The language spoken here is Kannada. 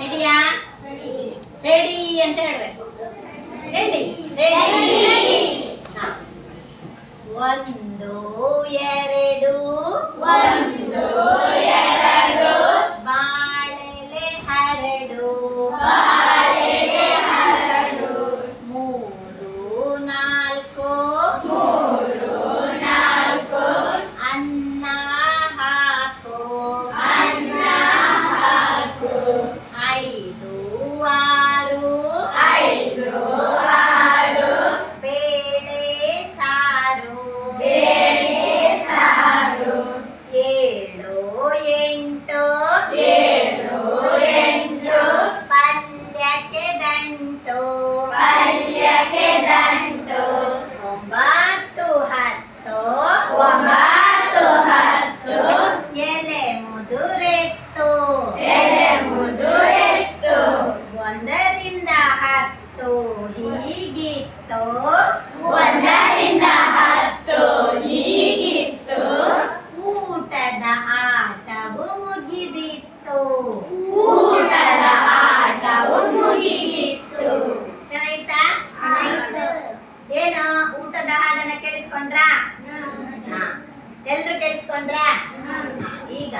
ರೆಡಿಯಾ ರೆಡಿ ಅಂತ ಹೇಳಬೇಕು. ರೆಡಿ ರೆಡಿ ಒಂದು ಎರಡು. ಒಂದು ಎರಡು. ಬಾಳೆಲೆ ಹರಡು. ఐదు ఆరు ఐదు ఆరు వేళే సారు. వేళే సారు. ఏడు ఎంటో. ఏడు ఎంటో. పల్లెకెదంటో పల్లెకెద ಹೀಗಿತ್ತು ಒಂದರಿಂದ ಹತ್ತು ಹೀಗಿತ್ತು ಊಟದ ಆಟವು ಮುಗಿದಿತ್ತು. ಊಟದ ಆಟವು ಮುಗಿಯಿತು ಚೆನ್ನಾಯ್ತಾ ಏನು ಊಟದ ಹಾಡನ್ನ ಕೇಳಿಸ್ಕೊಂಡ್ರಾ? ಹಾ. ಎಲ್ರು ಕೇಳಿಸ್ಕೊಂಡ್ರಾ? ಈಗ